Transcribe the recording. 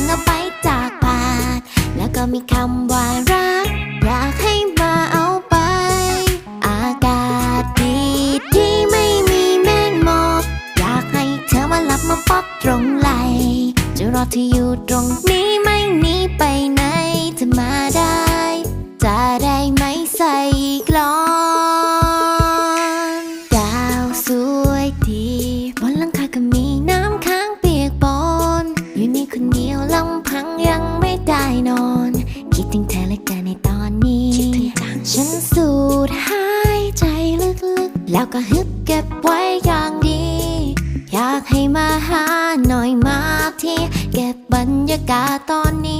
งออกไปจากปาก แล้วก็มีคำว่ารัก อยากให้มาเอาไป อากาศดีที่ไม่มีแมงมอกอยากให้เธอมาหลับมาปอกตรงไหล จะรอเธออยู่ตรงนี้ไม่หนีไป สูดหายใจลึกๆ แล้วก็ฮึบเก็บไว้อย่างดี อยากให้มาหาหน่อยมาที่ เก็บบรรยากาศตอนนี้